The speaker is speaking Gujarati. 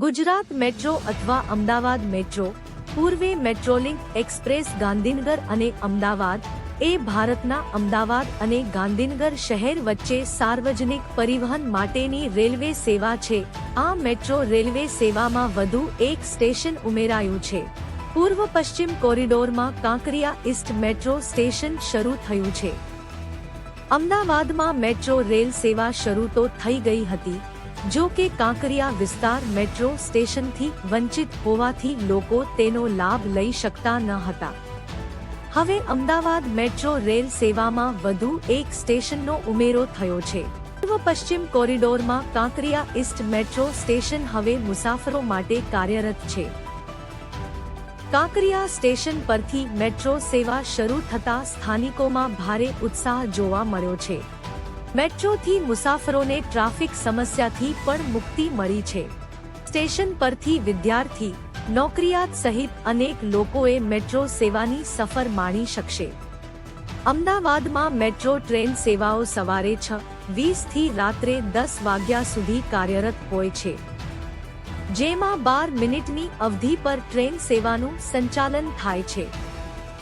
ગુજરાત મેટ્રો અથવા અમદાવાદ મેટ્રો, પૂર્વે મેટ્રોલિંક એક્સપ્રેસ ગાંધીનગર અને અમદાવાદ, એ ભારતના અમદાવાદ અને ગાંધીનગર શહેર વચ્ચે સાર્વજનિક પરિવહન માટેની રેલવે સેવા છે. આ મેટ્રો રેલવે સેવામાં વધુ એક સ્ટેશન ઉમેરાયું છે. પૂર્વ પશ્ચિમ કોરિડોરમાં કાંકરિયા ઇસ્ટ મેટ્રો સ્ટેશન શરૂ થયું છે. અમદાવાદમાં મેટ્રો રેલ સેવા શરૂ તો થઈ ગઈ હતી જો કે કાંકરિયા વિસ્તાર મેટ્રો સ્ટેશનથી વંચિત હોવાથી લોકો તેનો લાભ લઈ શકતા ન હતા. હવે અમદાવાદ મેટ્રો રેલ સેવામાં વધુ એક સ્ટેશનનો ઉમેરો થયો છે. પૂર્વ પશ્ચિમ કોરિડોરમાં કાંકરિયા ઇસ્ટ મેટ્રો સ્ટેશન હવે મુસાફરો માટે કાર્યરત છે. કાંકરિયા સ્ટેશન પરથી મેટ્રો સેવા શરૂ થતા સ્થાનિકોમાં ભારે ઉત્સાહ જોવા મળ્યો છે. મેટ્રોથી મુસાફરોને ટ્રાફિક સમસ્યાથી પણ મુક્તિ મળી છે. સ્ટેશન પરથી વિદ્યાર્થી, નોકરિયાત સહિત અનેક લોકોએ મેટ્રો સેવાની સફર માણી શકશે. અમદાવાદમાં મેટ્રો ટ્રેન સેવાઓ સવારે છ, વીસથી રાત્રે દસ વાગ્યા સુધી કાર્યરત હોય છે. જેમાં બાર મિનિટની અવધિ પર ટ્રેન સેવાનું સંચાલન થાય છે.